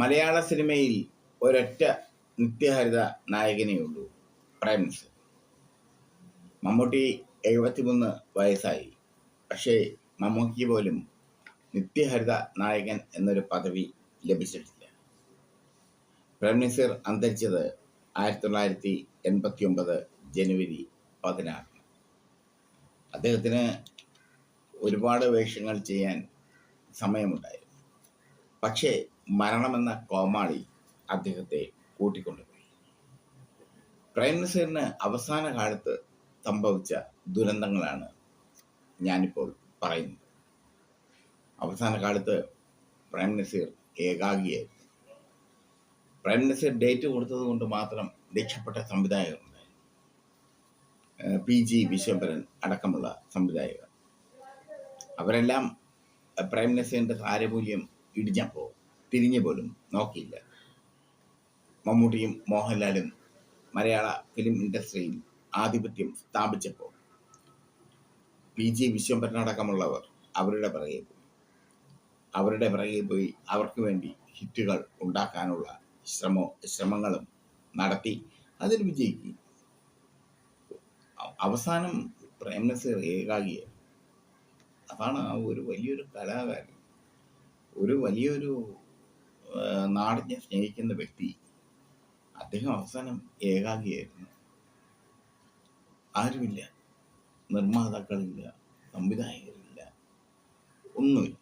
മലയാള സിനിമയിൽ ഒരൊറ്റ നിത്യഹരിത നായകനേ ഉള്ളൂ. പ്രേം നസീർ മമ്മൂട്ടി എഴുപത്തിമൂന്ന് വയസ്സായി. പക്ഷേ മമ്മൂക്കി പോലും നിത്യഹരിത നായകൻ എന്നൊരു പദവി ലഭിച്ചിട്ടില്ല. പ്രേം അന്തരിച്ചത് ആയിരത്തി തൊള്ളായിരത്തി എൺപത്തി ഒമ്പത് ജനുവരി പതിനാറ് അദ്ദേഹത്തിന് ഒരുപാട് വേഷങ്ങൾ ചെയ്യാൻ സമയമുണ്ടായിരുന്നു. പക്ഷേ മരണമെന്ന കോമാളി അദ്ദേഹത്തെ കൂട്ടിക്കൊണ്ടുപോയി. പ്രേംനസീറിന് അവസാന കാലത്ത് സംഭവിച്ച ദുരന്തങ്ങളാണ് ഞാനിപ്പോൾ പറയുന്നത്. അവസാന കാലത്ത് പ്രേം നസീർ ഏകാഗിയായിരുന്നു. നസീർ ഡേറ്റ് കൊടുത്തത് കൊണ്ട് മാത്രം രക്ഷപ്പെട്ട സംവിധായകരുണ്ടായി പി ജി വിശ്വംഭരൻ അടക്കമുള്ള സംവിധായകർ. അവരെല്ലാം പ്രേം നസീറിന്റെ താരമൂല്യം ഇടിഞ്ഞപ്പോൾ തിരിഞ്ഞു പോലും നോക്കിയില്ല. മമ്മൂട്ടിയും മോഹൻലാലും മലയാള ഫിലിം ഇൻഡസ്ട്രിയിൽ ആധിപത്യം സ്ഥാപിച്ചപ്പോൾ പി ജി വിശ്വംഭരനടക്കമുള്ളവർ അവരുടെ പിറകെ പോയി. അവരുടെ പിറകെ പോയി അവർക്ക് വേണ്ടി ഹിറ്റുകൾ ഉണ്ടാക്കാനുള്ള ശ്രമോ ശ്രമങ്ങളും നടത്തി അതിൽ വിജയിക്കും. അവസാനം പ്രേംനസ് ഏകാഗിയ അതാണ് ആ ഒരു വലിയൊരു കലാകാരൻ ഒരു വലിയൊരു നാടിനെ സ്നേഹിക്കുന്ന വ്യക്തി. അദ്ദേഹം അവസാനം ഏകാഗിയായിരുന്നു. ആരുമില്ല. നിർമ്മാതാക്കളില്ല. സംവിധായകരില്ല. ഒന്നുമില്ല.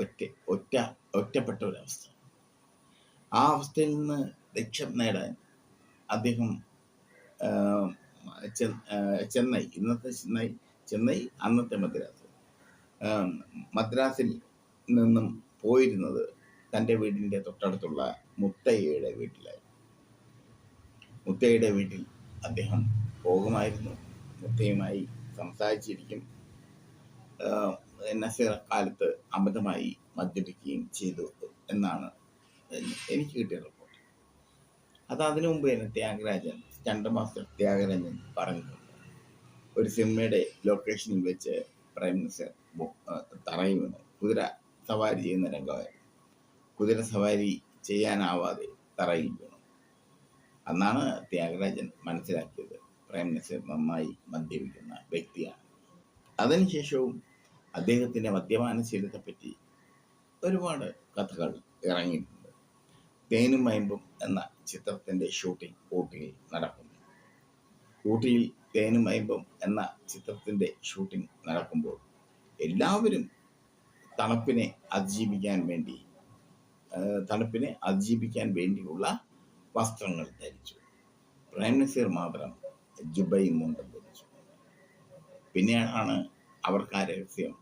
ഒറ്റ ഒറ്റ ഒറ്റപ്പെട്ട ഒരവസ്ഥ. ആ അവസ്ഥയിൽ നിന്ന് രക്ഷ നേടാൻ അദ്ദേഹം ചെന്നൈ ഇന്നത്തെ ചെന്നൈ ചെന്നൈ അന്നത്തെ മദ്രാസ്. മദ്രാസിൽ നിന്നും പോയിരുന്നത് തന്റെ വീടിന്റെ തൊട്ടടുത്തുള്ള മുത്തയ്യയുടെ വീട്ടിലായിരുന്നു. മുത്തയ്യയുടെ വീട്ടിൽ അദ്ദേഹം പോകുമായിരുന്നു. മുത്തയുമായി സംസാരിച്ചിരിക്കും. നസീർ കാലത്ത് അമിതമായി മദ്യപിക്കുകയും ചെയ്തു എന്നാണ് എനിക്ക് കിട്ടിയ റിപ്പോർട്ട് അത് അതിനു മുമ്പ് തന്നെ ത്യാഗരാജൻ രണ്ട് മാസ്റ്റർ ത്യാഗരാജൻ പറഞ്ഞിട്ടുണ്ട്. ഒരു സിനിമയുടെ ലൊക്കേഷനിൽ വെച്ച് പ്രൈം മിനിസ്റ്റർ തറയിൽ വീണ് കുതിര സവാരി ചെയ്യുന്ന രംഗമായിരുന്നു കുതിര സവാരി ചെയ്യാനാവാതെ തറയിൽ വീണു അന്നാണ് ത്യാഗരാജൻ മനസ്സിലാക്കിയത്. പ്രേം നസീർ നന്നായി മദ്യപിക്കുന്ന വ്യക്തിയാണ്. അതിനുശേഷവും അദ്ദേഹത്തിന്റെ മദ്യപാനശീലത്തെപ്പറ്റി ഒരുപാട് കഥകൾ ഇറങ്ങിയിട്ടുണ്ട്. തേനും മയമ്പും എന്ന ചിത്രത്തിന്റെ ഷൂട്ടിംഗ് ഊട്ടിയിൽ നടക്കുന്നു. ഊട്ടിയിൽ തേനും മയമ്പും എന്ന ചിത്രത്തിന്റെ ഷൂട്ടിംഗ് നടക്കുമ്പോൾ എല്ലാവരും തണുപ്പിനെ അതിജീവിക്കാൻ വേണ്ടി തണുപ്പിനെ അതിജീവിക്കാൻ വേണ്ടിയുള്ള വസ്ത്രങ്ങൾ ധരിച്ചു. പ്രൈം നസീർ മാത്രം ജുബയും മുണ്ടും ധരിച്ചു പിന്നെയാണ് അവർക്ക് ആ രഹസ്യം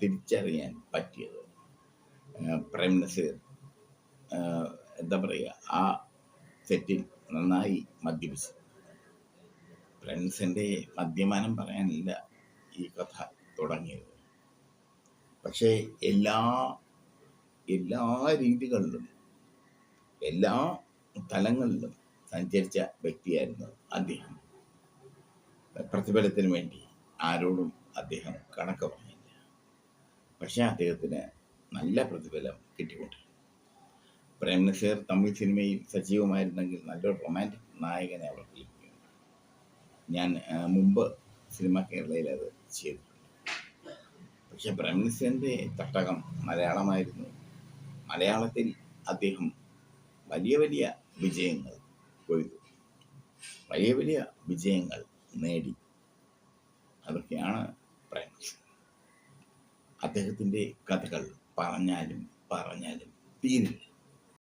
തിരിച്ചറിയാൻ പറ്റിയത്. പ്രേം നസീർ എന്താ പറയുക ആ സെറ്റിൽ നന്നായി മദ്യപിച്ചു. ഫ്രണ്ട്സിന്റെ മദ്യപാനം പറയാനില്ല ഈ കഥ തുടങ്ങിയത്. പക്ഷേ എല്ലാ എല്ലാ രീതികളിലും എല്ലാ തലങ്ങളിലും സഞ്ചരിച്ച വ്യക്തിയായിരുന്നു അദ്ദേഹം. പ്രതിഫലത്തിന് വേണ്ടി ആരോടും അദ്ദേഹം കണക്ക് പറഞ്ഞില്ല. പക്ഷേ അദ്ദേഹത്തിന് നല്ല പ്രതിഫലം കിട്ടിക്കൊണ്ടിരുന്നു പ്രേം നസീർ തമിഴ് സിനിമയിൽ സജീവമായിരുന്നെങ്കിൽ നല്ലൊരു റൊമാന്റിക് നായകനെ അവർക്ക് ലഭിക്കും ഞാൻ മുമ്പ് സിനിമ കേരളയിൽ അത് ചെയ്തിട്ടുണ്ട്. പക്ഷെ നസീറിന്റെ തട്ടകം മലയാളമായിരുന്നു. മലയാളത്തിൽ അദ്ദേഹം വലിയ വലിയ വിജയങ്ങൾ കൊയ്തു. വലിയ വലിയ വിജയങ്ങൾ നേടി. അതൊക്കെയാണ് പ്രേം നസീർ അദ്ദേഹത്തിന്റെ കഥകൾ പറഞ്ഞാലും പറഞ്ഞാലും തീരില്ല.